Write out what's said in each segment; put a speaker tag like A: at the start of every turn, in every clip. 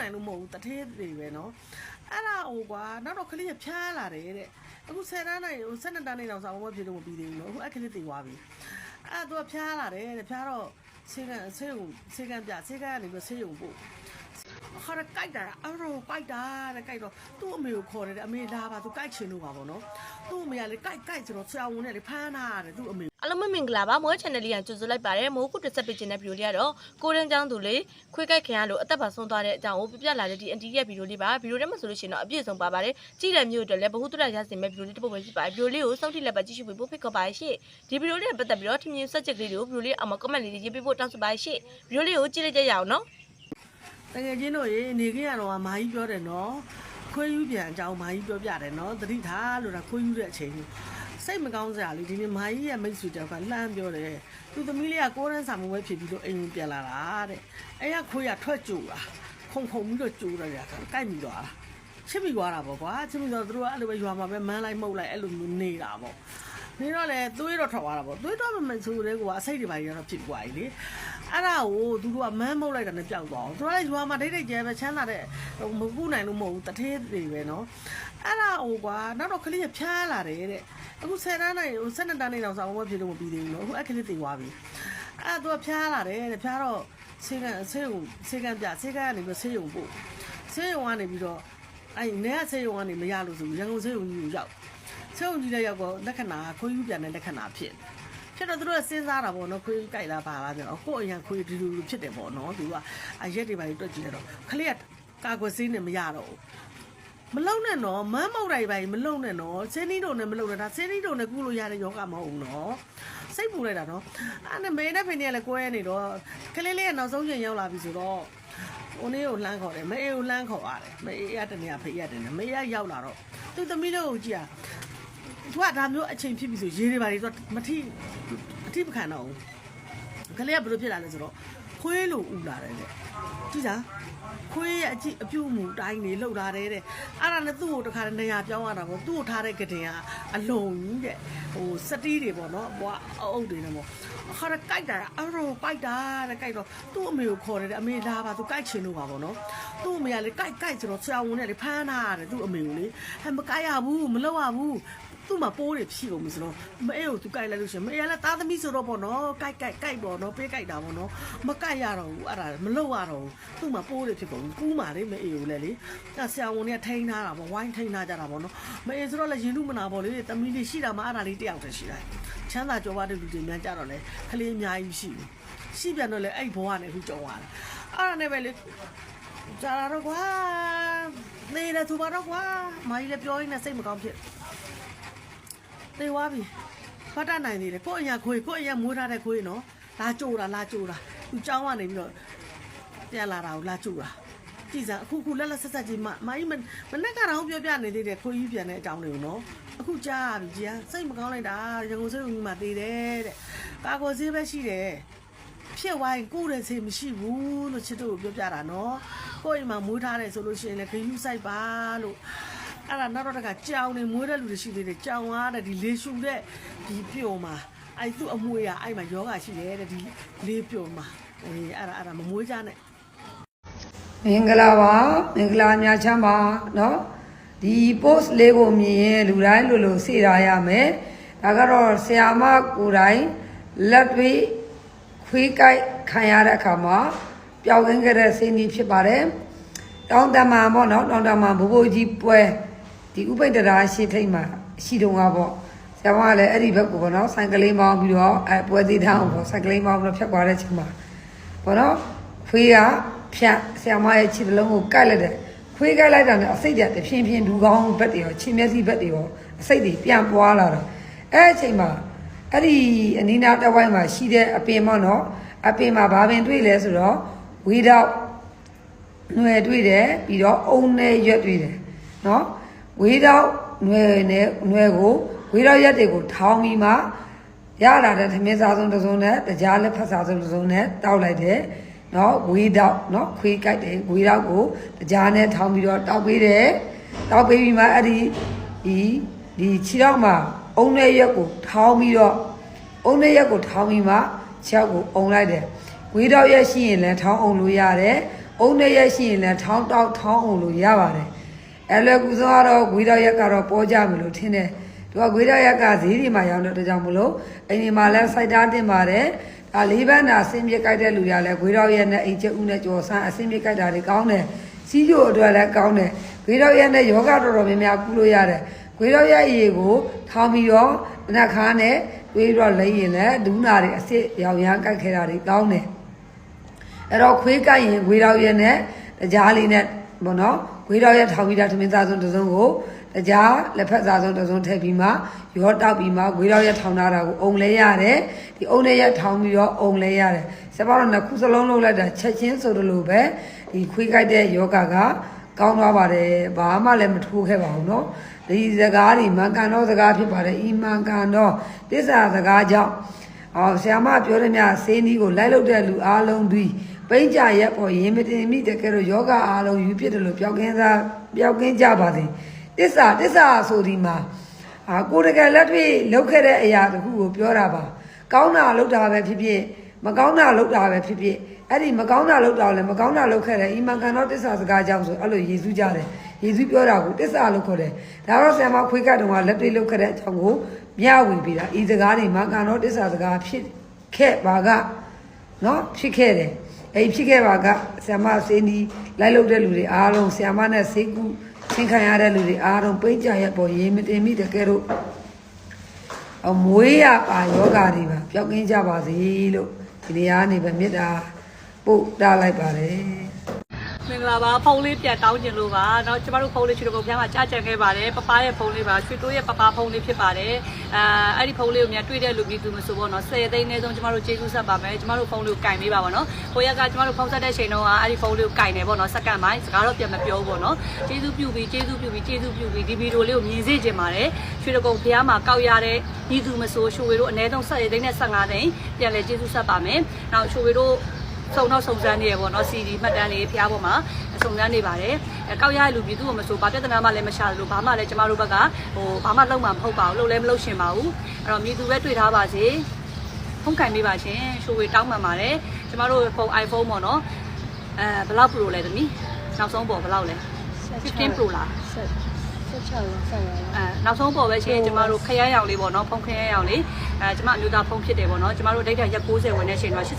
A: နိုင်လို့မဟုတ်ဘူးတထေးတွေပဲနော်အဲ့ဒါဟိုကွာနောက်တော့ကလေးကဖျားလာတယ်တဲ့အခု10တန်းနိုင်ဟို12တန်းနိုင်တော့စာမမဖြစ်လို့မပြီးသေးဘူးနော်အခုအဲ့ကလေးတည်သွားပြီအဲ့တော့ဖျားလာတယ်တဲ့ဖျားတော့ဆေးကန်ဆေးုံဆေးကန်ပြဆေးကန်ကနေပြီးဆေးရုံပို့ ခါရကြိုက်တာအဲ့တော့ကြိုက်တာတဲ့ကြိုက်တော့သူ့အမေကိုခေါ်တယ်တဲ့အမေလာပါသူကြိုက်ချင်လို့ပါဗောနော်သူ့အမေကလေကြိုက်ကြိုက်ဆိုတော့ဆရာဝန်နဲ့လေဖမ်းထားတယ်သူ့အမေ
B: အားလုံးပဲမင်္ဂလာပါမိုး channel လေးကကြိုဆိုလိုက်ပါတယ်မိုးခုတစ်ဆက်ပေးခြင်းတဲ့ဗီဒီယိုလေးကတော့ကိုရင်းချောင်းသူလေးခွေးကြိုက်ခင်ရလို့အသက်ပါဆုံးသွားတဲ့အကြောင်းကိုပြပြလာတဲ့ဒီအန်တီရဲ့ဗီဒီယိုလေးပါဗီဒီယိုထဲမှာဆိုလို့ရှိရင်တော့အပြည့်စုံပါပါတယ်ကြည့်တဲ့မျိုးအတွက်လည်းဘ ഹു တုရရစင်မဲ့ဗီဒီယိုလေးတစ်ပုဒ်ပဲဖြစ်ပါတယ်ဗီဒီယိုလေးကိုစောင့်ကြည့်လက်ပါကြည့်ရှုပေးဖို့ဖိတ်ခေါ်ပါတယ်ရှင့်ဒီဗီဒီယိုလေးနဲ့ပတ်သက်ပြီးတော့ထင်မြင်ဆက်ချက်ကလေးတွေကိုဗီဒီယိုလေးအောက်မှာ comment လေးတွေရေးပေးဖို့တောင်းဆိုပါတယ်ရှင့်ဗီဒီယိုလေးကိုကြည့်လိုက်ကြရအောင်နော်
A: တကယ်ချင်းတို့ရေနေခင်းရတော့မာကြီးပြောတယ်နော်ခွေးယူပြန်အကြောင်းမာကြီးပြောပြတယ်နော်တတိထားလို့ဒါခွေးယူတဲ့အချိန်စိတ်မကောင်းစရာလေးဒီနေ့မာကြီးရဲ့မိတ်ဆွေတောက်ကလှမ်းပြောတယ်သူသမီးလေးကကိုးရန်းစာမဝဲဖြစ်ပြီးတော့အိမ်ဝင်ပြန်လာတာတဲ့အဲ့ကခွေးကထွက်ကြူတာခုံခုံပြီးတော့ကြူရတယ်ကကိုက်မိသွားတာချစ်မိသွားတာပေါ့ကွာချစ်မိတော့သူတို့ကအဲ့လိုပဲရွာမှာပဲမန်းလိုက်မှုတ်လိုက်အဲ့လိုမျိုးနေတာပေါ့နေတော့လေသွေးတော့ထွက်သွားတာပေါ့သွေးတော့မမဆိုတဲ့ကွာအစိတ်တွေပါရတော့ဖြစ်သွားပြီလေ အဲ့ဒါကိုသူတို့ကမန်းမှုတ်လိုက်တာနဲ့ပျောက်သွားအောင်သူကလည်းရွာမှာဒိတ်ဒိတ်ကျဲပဲချမ်းသာတဲ့ဟိုမကူနိုင်လို့မဟုတ်ဘူးတထေးတွေပဲနော်အဲ့ဒါဟိုကွာနောက်တော့ကလေးကဖျားလာတယ်တဲ့အခု10တန်းနိုင်ဟို12တန်းနိုင်တော့စာမဖြစ်လို့မပြီးသေးဘူးနော်အခုအဲ့ကလေးတည်သွားပြီအဲ့တော့ဖျားလာတယ်တဲ့ဖျားတော့ဆေးကန်ဆေးရုံဆေးကန်ပြဆေးကန်ကနေပြီးဆေးရုံပို့ဆေးရုံကနေပြီးတော့အဲ့နဲဆေးရုံကနေမရလို့ဆိုရန်ကုန်ဆေးရုံကြီးကိုရောက်ဆေးရုံကြီးလည်းရောက်တော့လက္ခဏာခွေးယူပြန်တဲ့လက္ခဏာဖြစ် ဖြစ်တော့သူတို့ကစဉ်းစားတာပေါ့နော်ခွေးကြိုက်လာပါလားဆိုတော့ကိုယ့်အရင်ခွေးဒီလိုလိုဖြစ်တယ်ပေါ့နော်သူကအရက်တွေပါတွေတွက်ကြည့်တယ်တော့ခလေးကကာကွယ်ဆေးနဲ့မရတော့ဘူးမလုံနဲ့နော်မမ်းမောက်တိုင်းပိုင်းမလုံနဲ့နော်ဆင်းနီးတို့နဲ့မလုံနဲ့ဒါဆင်းနီးတို့နဲ့ကုလို့ရတဲ့ယောဂမဟုတ်ဘူးနော်စိတ်ပူလိုက်တာနော်အဲ့နဲ့မေနဲ့ဖေနဲ့လည်းကွဲနေတော့ကလေးလေးကနောက်ဆုံးချိန်ရောက်လာပြီဆိုတော့ဟိုနေ့ကိုလှမ်းခေါ်တယ်မေအေးကိုလှမ်းခေါ်ရတယ်မေအေးရတဲ့နေရာဖေးရတယ်မေအေးရရောက်လာတော့သူသမီးလေးကိုကြည့်ရ သူကဒါမျိုးအချိန်ဖြစ်ပြီဆိုရေးတွေပါလေသူကမထိအထိမခံတော့ဘူးကလေးကဘယ်လိုဖြစ်လာလဲဆိုတော့ခွေးလိုဥလာတယ်တဲ့ ကြည့်စားခွေးရဲ့အကြည့်အပြုတ်မှုတိုင်းနေလှုပ်ထားတယ်တဲ့အဲ့ဒါနဲ့သူ့ကိုတခါတည်းနေရာပြောင်းရတာပေါ့သူ့ကိုထားတဲ့ကတင်ကအလုံးကြီးတဲ့ဟိုစတီးတွေပေါ့နော်ဘွားအုပ်တွေနဲ့ပေါ့အခါတော့ကြိုက်တာအဲ့တော့ကြိုက်တာတဲ့ကြိုက်တော့သူ့အမေကိုခေါ်တယ်တဲ့အမေလာပါသူကြိုက်ချင်လို့ပါပေါ့နော်သူ့အမေကလေကြိုက်ကြိုက်ဆိုတော့ဆရာဝန်နဲ့လေဖမ်းထားရတယ်သူ့အမေကိုလေဟဲ့မကြိုက်ရဘူးမလုပ်ရဘူးသူ့မှာပိုးတွေဖြည့်ကုန်ပြီဆိုတော့မအေးကိုသူကြိုက်လိုက်လို့ရှိရင်မအေးကလည်းသားသမီးဆိုတော့ပေါ့နော်ကြိုက်ကြိုက်ကြိုက်ပေါ့နော်ပေးကြိုက်တာပေါ့နော်မကြိုက်ရတော့ဘူးအဲ့ဒါမလုပ်ရတော့ဘူးသူ့မှာပိုးတွေဖြစ်ကုန်ကူးမာလေမအေးကိုလည်းလေအဲဆရာဝန်တွေကထိန်းထားတာပေါ့ဝိုင်းထိန်းထားကြတာပေါ့နော်မအေးဆိုတော့လည်းရင်လူမနာပေါ့လေသမီးလေးရှိတာမှအဲ့ဒါလေးတယောက်တည်းရှိတယ်ချမ်းသာကြွားပါတဲ့လူတွေများကြတော့လေကလေးအများကြီးရှိတယ်ရှိပြန်တော့လေအဲ့ဘဝနဲ့အခုကြုံရတာအဲ့ဒါနဲ့ပဲလေကြာတော့ကွာနေတယ်သူပါတော့ကွာမာကြီးလည်းပြောရင်းနဲ့စိတ်မကောင်းဖြစ် သေသွားပြီဖတ်တတ်နိုင်သေးတယ်ကိုယ့်အရာခွေးကိုယ့်အရာမွေးထားတဲ့ခွေးနော်လာကြိုးတာလာကြိုးတာသူเจ้าကနေပြီးတော့ ပြန်လာတာကိုလာကြိုးတာကြည်စမ်းအခုခုလက်လက်ဆက်ဆက်ကြီးမမကြီးမမနဲ့ကတော့ပြောပြနေသေးတယ်ခွေးကြီးပြန်တဲ့အကြောင်းတွေကိုနော်အခုကြားပြီကြီးစိတ်မကောင်းလိုက်တာရန်ကုန်စိတ်ဝင်မှာသေးတယ်တဲ့ကာကိုဈေးပဲရှိတယ်ဖြစ်ဝိုင်းကိုတဲ့ဆေးမရှိဘူးလို့ချစ်တို့ကိုပြောပြတာနော်ကိုယ့်အိမ်မှာမွေးထားတယ်ဆိုလို့ရှိရင်လည်းခရူးဆိုင်ပါလို့အဲ့ဒါနောက်တော့တကကြောင်နေမွေးတဲ့လူတွေရှိသေးတယ်ကြောင်ရတဲ့ဒီလေရှူတဲ့ဒီပြုံမှာအဲ့သူ့အမွေရအဲ့မှာယောဂရှိတယ်တဲ့ဒီလေးပြုံမှာအေးအဲ့ဒါအဲ့ဒါမမွေးကြနဲ့
C: မင်္ဂလာပါမင်္ဂလာများချမ်းပါเนาะဒီ post လေးကိုမြင်ရင်လူတိုင်းလူလူစေတာရမယ်ဒါကတော့ဆရာမကိုယ်တိုင်လက်တွေခွေးကြိုက်ခံရတဲ့အခါမှာပျောက်ကင်းခဲ့တဲ့စိတ်ကြီးဖြစ်ပါတယ်တောင်းတမန်ပေါ့เนาะတောင်းတမန်ဘိုးဘိုးကြီးပွဲဒီဥပိ္ပတရာရှိထိတ်မှာရှိတုန်းကပေါ့ဆရာမကလည်းအဲ့ဒီဘက်ကိုပေါ့เนาะဆိုင်ကလေးမောင်းပြီးတော့အဲပွဲသေးတောင်းပေါ့ဆိုင်ကလေးမောင်းပြီးတော့ဖြတ်သွားတဲ့ချိန်မှာ ဘောနော်ခွေးက ဖြတ်ဆရာမရဲ့ခြေတစ်လုံးကိုကိုက်လိုက်တယ်ခွေးကိုက်လိုက်တာနဲ့အစိတ်တွေတဖြည်းဖြည်းဒူကောင်းဘက်တွေရောခြေမျက်စိဘက်တွေရောအစိတ်တွေပြန်ပွားလာတော့အဲ့အချိန်မှာအဲ့ဒီအနီးနားတစ်ဝိုင်းမှာရှိတဲ့အပင်ပေါ့နော်အပင်မှာဘာပင်တွေ့လဲဆိုတော့ဝေတော့ຫນွယ်တွေ့တယ်ပြီးတော့အုံနဲ့ရွက်တွေ့တယ်နော်ဝေတော့ຫນွယ်နဲ့ຫນွယ်ကိုဝေတော့ရက်တွေကိုထောင်းပြီးမှ ရလာတဲ့သမင်းစားဆုံးတစ်စုံနဲ့တရားလက်ဖက်စားဆုံးတစ်စုံနဲ့တောက်လိုက်တယ် နော်ဝေးတောက်နော်ခွေးကြိုက်တယ်ဝေးတောက်ကိုတရားနဲ့ထောင်းပြီးတော့တောက်ပေးတယ်တောက်ပေးပြီးမှအဲ့ဒီဒီဒီခြေထောက်မှာအုံနဲ့ရက်ကိုထောင်းပြီးတော့အုံနဲ့ရက်ကိုထောင်းပြီးမှခြေထောက်ကိုအုံလိုက်တယ်ဝေးတောက်ရက်ရှိရင်လည်းထောင်းအုံလို့ရတယ်အုံနဲ့ရက်ရှိရင်လည်းထောင်းတောက်ထောင်းအောင်လို့ရပါတယ်အဲလွယ်ကူဆုံးကတော့ဂွေးတော်ရက်ကတော့ပေါ်ကြမလို့ထင်တယ် သူကဂွေးတော်ရက်ကဈေးဒီမှာရောင်းတဲ့ကြောင့်မလို့အိမ်ဒီမှာလည်းစိုက်တားတင်ပါတယ်ဒါလေးပန်းနာအစင်းပြကြိုက်တဲ့လူတွေကလည်းဂွေးတော်ရက်နဲ့အိမ်ကျဥနဲ့ကြော်ဆန်းအစင်းပြကြိုက်တာတွေကောင်းတယ်စီးကျိုအတွက်လည်းကောင်းတယ်ဂွေးတော်ရက်နဲ့ယောဂတော်တော်များများကုလို့ရတယ်ဂွေးတော်ရက်အရေးကိုထောင်းပြီးတော့နှက်ခါနဲ့တွေးတော့လိမ့်ရင်လည်းဒူးနာတွေအစ်စ်ရောင်ရမ်းကြိုက်ခဲတာတွေကောင်းတယ်အဲ့တော့ခွေးကြိုက်ရင်ခွေးတော်ရဲ့နဲ့တကြားလေးနဲ့ပေါ့နော်ခွေးတော်ရဲ့ထောင်ပြီးတာသမင်းသားစုံတစ်စုံကို တကြားလက်ဖက်သားစုံတစ်စုံထည့်ပြီးမှရောတောက်ပြီးမှခွေးတော်ရဲ့ထောင်ထားတာကိုအုံလဲရတယ်ဒီအုံလေးရဲ့ထောင်ပြီးတော့အုံလဲရတယ်စပါတော့နှစ်ခုစလုံးလုံးလိုက်တာချက်ချင်းဆိုသလိုပဲဒီခွေးကြိုက်တဲ့ယောဂကကောင်းသွားပါတယ်ဘာမှလည်းမထိုးခဲ့ပါဘူးเนาะဒီစကားတွေမန်ကန်တော့စကားဖြစ်ပါတယ်ဤမန်ကန်တော့တစ္ဆာစကားကြောင့် အော်ဆ iam မပြောရမြစေးနီးကိုလိုက်လုတဲ့လူအားလုံးဒီပိတ်ကြရက်ပေါ်ရင်မတင်မိတကယ်တော့ယောဂအားလုံးယူဖြစ်တယ်လို့ပျောက်ကင်းစားပျောက်ကင်းကြပါသည် တစ္ဆာတစ္ဆာဆိုဒီမှာအာကိုယ်တကယ်လက်တွေ့လုပ်ခဲ့တဲ့အရာတခုကိုပြောတာပါကောင်းတာလုပ်တာပဲဖြစ်ဖြစ်မကောင်းတာလုပ်တာပဲဖြစ်ဖြစ်အဲ့ဒီမကောင်းတာလုပ်တာကိုလည်းမကောင်းတာလုပ်ခဲ့တယ်ဤမကန်တော့တစ္ဆာစကားကြောင့်ဆိုအဲ့လိုယေရှုကြတယ်ယေရှုပြောတာကိုတစ္ဆာလို့ခေါ်တယ်ဒါတော့ဆ iam မခွေးကတုံးကလက်တွေ့လုပ်ခဲ့တဲ့အကြောင်းကိုမျှဝေပြီးတာဤစကားတွေမကန်တော့တစ္ဆာစကားဖြစ်ခဲ့ပါကနော်ဖြစ်ခဲ့တယ်အဲ့ဖြစ်ခဲ့ပါကဆ iam မစေးနီးလိုက်လုပ်တဲ့လူတွေအားလုံးဆ iam မနဲ့စေကူ ချင်းခံရတဲ့လူတွေအားလုံးပိတ်ကြရက်ပေါ်ရေးမတင်မိတကယ်တော့အမွေးရပါယောဂါတွေပါပျောက်ကင်းကြပါစေလို့ဒီနေရာကနေပဲမေတ္တာပို့တာလိုက်ပါတယ်
D: မင်္ဂလာပါဖုန်းလေးပြန်တောင်းကျင်လို့ပါเนาะကျမတို့ဖုန်းလေးချွေတော်ဖျားမှာကြားကြံခဲ့ပါတယ်ပပရဲ့ဖုန်းလေးပါချွေတိုးရဲ့ပပဖုန်းလေးဖြစ်ပါတယ်အာအဲ့ဒီဖုန်းလေးကိုမြန်တွေ့တဲ့လူမျိုးသူမဆိုပေါ့เนาะ10သိန်းနဲ့ဆုံးကျမတို့ကျေးဇူးဆက်ပါမယ်ကျမတို့ဖုန်းလေးကိုကင်ပေးပါပါเนาะကိုရက်ကကျမတို့ဖုန်းဆက်တဲ့ချိန်တုန်းကအဲ့ဒီဖုန်းလေးကိုကင်နေပေါ့เนาะစက္ကန့်ပိုင်းစကားတော့ပြန်မပြောဘူးပေါ့เนาะကျေးဇူးပြုပြီးကျေးဇူးပြုပြီးကျေးဇူးပြုပြီးဒီဗီဒီယိုလေးကိုမြင်စေချင်ပါတယ်ချွေတော်ဖျားမှာကောက်ရတဲ့ညီသူမဆိုရှိုဝေတို့အနည်းဆုံး10သိန်းနဲ့15သိန်းပြန်လဲကျေးဇူးဆက်ပါမယ်နောက်ရှိုဝေတို့ စုံတော့စုံစမ်းနေရပေါ့နော် CD မှတ်တမ်းလေးဖျားပေါ်မှာစုံစမ်းနေပါတယ်အဲကောက်ရတဲ့လူပြည်သူ့ကိုမဆိုဘာပြဿနာမှလည်းမရှာလို့ဘာမှလည်းကျမတို့ဘက်ကဟိုဘာမှလုံးမှာမဟုတ်ပါဘူးလုံးလည်းမလုံးရှင်ပါဘူးအဲ့တော့မြေသူပဲတွေ့ထားပါစေဖုန်းကင်ပေးပါရှင်ရှိုးဝေတောင်းပန်ပါတယ်ကျမတို့ဖုန်း iPhone ပေါ့နော်အဲဘယ်လောက် Pro လဲသမီးနောက်ဆုံးပေါ်ဘယ်လောက်လဲ15 Pro လား
B: 16ရောဆက်ရော
D: အဲနောက်ဆုံးပေါ်ပဲရှင်ကျမတို့ခရမ်းရောင်လေးပေါ့နော်ဖုန်းခရမ်းရောင်လေးအဲကျမအမျိုးသားဖုန်းဖြစ်တယ်ပေါ့နော်ကျမတို့ဒိတ်တာရက်60ဝင်တဲ့ချိန်တော့89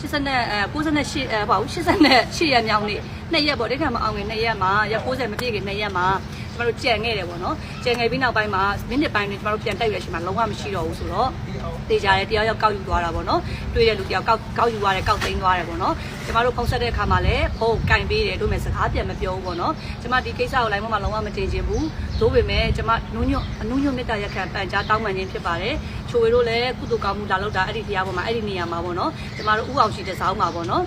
D: 89အဲ98အဲပေါ့88ရက်မြောက်နေ့နှစ်ရက်ပေါ့ဒိတ်တာမအောင်ခင်နှစ်ရက်မှာရက်60မပြည့်ခင်နှစ်ရက်မှာ ကျမတို့ကြံခဲ့တယ်ပေါ့နော်ကြံခဲ့ပြီးနောက်ပိုင်းမှာမိနစ်ပိုင်းနဲ့ကျမတို့ပြန်တိုက်ရရှင်မှာလုံးဝမရှိတော့ဘူးဆိုတော့တေးကြတယ်တယောက်ယောက်ကောက်ယူသွားတာပေါ့နော်တွေ့တဲ့လူတယောက်ကောက်ကောက်ယူသွားတယ်ကောက်သိမ်းသွားတယ်ပေါ့နော်ကျမတို့ဖုန်းဆက်တဲ့အခါမှာလည်းဖုန်းကင်ပေးတယ်တို့မဲ့စကားပြန်မပြောဘူးပေါ့နော်ကျမဒီကိစ္စကိုလိုင်းမမှာလုံးဝမတင်ချင်ဘူးသို့ပေမဲ့ကျမနုညွတ်အနုညွတ်မေတ္တာရက်ခံပန်ကြားတောင်းပန်ခြင်းဖြစ်ပါတယ်ချိုဝေတို့လည်းကုသိုလ်ကောင်းမှုလာလောက်တာအဲ့ဒီတရားပေါ်မှာအဲ့ဒီနေရာမှာပေါ့နော်ကျမတို့ဥအောင်ရှိတဲ့ဇောင်းမှာပေါ့နော်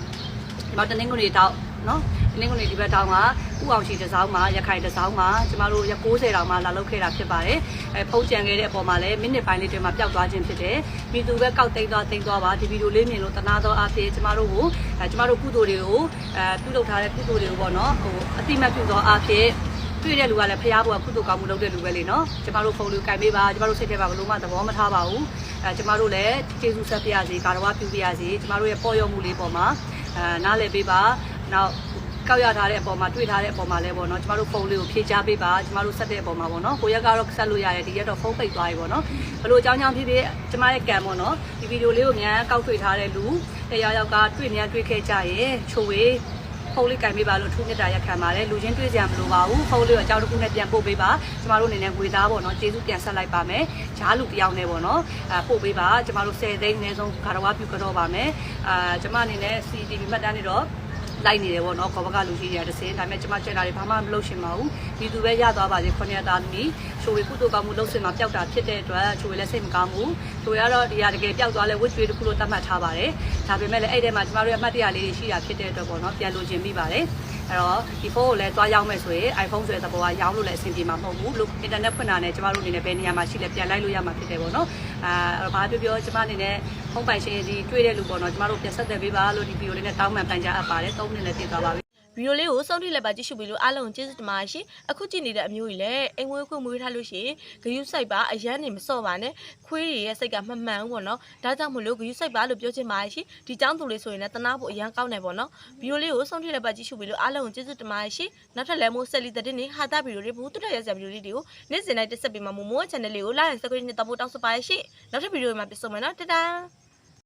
D: ကျမတနင်္ဂနွေတောက်နော် တနင်္ဂနွေဒီဘက်တောင်းမှာဥအောင်ရှိတဲ့ဇောင်းမှာရခိုင်တဲ့ဇောင်းမှာကျမတို့ရက်60တောင်မှလာလောက်ခဲ့တာဖြစ်ပါတယ်အဲဖုန်းကြံခဲ့တဲ့အပေါ်မှာလည်းမိနစ်ပိုင်းလေးတွင်မှာပျောက်သွားခြင်းဖြစ်တယ်မိသူပဲကောက်သိမ်းသွားသိမ်းသွားပါဒီဗီဒီယိုလေးမြင်လို့တနာသောအားဖြင့်ကျမတို့ကိုအဲကျမတို့ကုသိုလ်တွေကိုအဲပြုလုပ်ထားတဲ့ကုသိုလ်တွေကိုပေါ့နော်ဟိုအတိမတ်ပြုသောအားဖြင့်တွေ့တဲ့လူကလည်းဖျားပေါ်ကုသိုလ်ကောင်းမှုလုပ်တဲ့လူပဲလေနော်ကျမတို့ဖုန်းလေးကိုင်ပေးပါကျမတို့စိတ်ထဲမှာဘလို့မှသဘောမထားပါဘူးအဲကျမတို့လည်းကျေးဇူးဆက်ပြရစီကာရဝပြုပြရစီကျမတို့ရဲ့ပေါ်ရောက်မှုလေးပေါ်မှာအဲနားလည်ပေးပါနောက် ကောက်ရထားတဲ့အပေါ်မှာတွေ့ထားတဲ့အပေါ်မှာလည်းပေါ့နော်ကျမတို့ဖုန်းလေးကိုဖြည့်ချပေးပါကျမတို့ဆက်တဲ့အပေါ်မှာပေါ့နော်ကိုရက်ကတော့ဆက်လို့ရတယ်ဒီရက်တော့ဖုန်းပိတ်သွားပြီပေါ့နော်ဘလို့အကြောင်းကြောင့်ဖြစ်ဖြစ်ကျမရဲ့ကံပေါ့နော်ဒီဗီဒီယိုလေးကိုမြန်ကောက်တွေ့ထားတဲ့လူတရားယောက်ကတွေ့မြန်တွေ့ခဲ့ကြရဲ့ချိုဝေးဖုန်းလေးကင်ပေးပါလို့ထူးမြတ်တာရက်ခံပါတယ်လူချင်းတွေ့ကြမလို့ပါဘူးဖုန်းလေးကိုအကြောင်းတစ်ခုနဲ့ပြန်ပို့ပေးပါကျမတို့အနေနဲ့ငွေသားပေါ့နော်ကျေးဇူးပြန်ဆက်လိုက်ပါမယ်ဂျားလူတစ်ယောက်နဲ့ပေါ့နော်အဲပို့ပေးပါကျမတို့10သိန်းအနည်းဆုံးဂါရဝပြုကတော့ပါမယ်အာကျမအနေနဲ့ CCTV မှတ်တမ်းတွေတော့ လိုက်နေတယ်ပေါ့နော်ခေါ်ဘကလူကြီးတွေကတစ်စင်းဒါပေမဲ့ကျမချက်တာတွေဘာမှမလုပ်ရှင်ပါဘူးဒီသူပဲရသွားပါစေခွန်ရသားသမီးချိုဝေကုသိုလ်ကောင်းမှုလုပ်စင်မှာပျောက်တာဖြစ်တဲ့အတွက်ချိုဝေလည်းစိတ်မကောင်းဘူးချိုဝေကတော့ဒီဟာတကယ်ပျောက်သွားလဲဝစ်ကျွေးတစ်ခုလို့သတ်မှတ်ထားပါတယ်ဒါပေမဲ့လည်းအဲ့ထဲမှာကျမတို့ရဲ့အမှတ်တရလေးတွေရှိတာဖြစ်တဲ့အတွက်ပေါ့နော်ပြန်လိုချင်မိပါတယ်အဲ့တော့ဒီဖုန်းကိုလည်းသွားရောက်မယ်ဆိုရင် iPhone ဆိုတဲ့သဘောကရောင်းလို့လည်းအဆင်ပြေမှာမဟုတ်ဘူးလို့ internet ဖွင့်တာနဲ့ကျမတို့အနေနဲ့ဘယ်နေရာမှာရှိလဲပြန်လိုက်လို့ရမှာဖြစ်တယ်ပေါ့နော် အာအဲ့တော့ဘာပြောပြောကျမအနေနဲ့ဖုန်းပိုင်ရှင်ဒီတွေ့တဲ့လူပေါ့နော်ကျမတို့ပြန်ဆက်သွယ်ပေးပါလို့ဒီဗီဒီယိုလေးနဲ့တောင်းပန်ပန်ကြားအပ်ပါတယ်၃မိနစ်နဲ့ပြည့်သွားပါပြီ
B: ဗီဒီယိုလေးကိုစောင့်ထိလက်ပါကြည့်ရှုပြီးလို့အားလုံးကျေးဇူးတင်ပါတယ်ရှင်အခုကြည့်နေတဲ့အမျိုးကြီးလည်းအိမ်ဝဲခွေမွေးထားလို့ရှိရင်ဂယုစိုက်ပါအရန်နေမစော့ပါနဲ့ခွေးတွေရဲ့စိတ်ကမမှန်ဘူးပေါ့နော်ဒါကြောင့်မလို့ဂယုစိုက်ပါလို့ပြောချင်ပါတယ်ရှင်ဒီចောင်းသူလေးဆိုရင်လည်းတနာဖို့အရန်ကောင်းတယ်ပေါ့နော်ဗီဒီယိုလေးကိုစောင့်ထိလက်ပါကြည့်ရှုပြီးလို့အားလုံးကျေးဇူးတင်ပါတယ်ရှင်နောက်ထပ်လည်းမိုးဆက်လီတဲ့တင်နေဟာတာဗီဒီယိုလေးဘူးတူတက်ရစရာဗီဒီယိုလေးတွေကိုနေ့စဉ်တိုင်းတက်ဆက်ပေးမှာမို့မိုး channel လေးကို like and subscribe နဲ့တောက်ဖို့တောင်းဆိုပါရရှင်နောက်ထပ်ဗီဒီယိုမှာပြန်ဆုံမယ်နော်တတား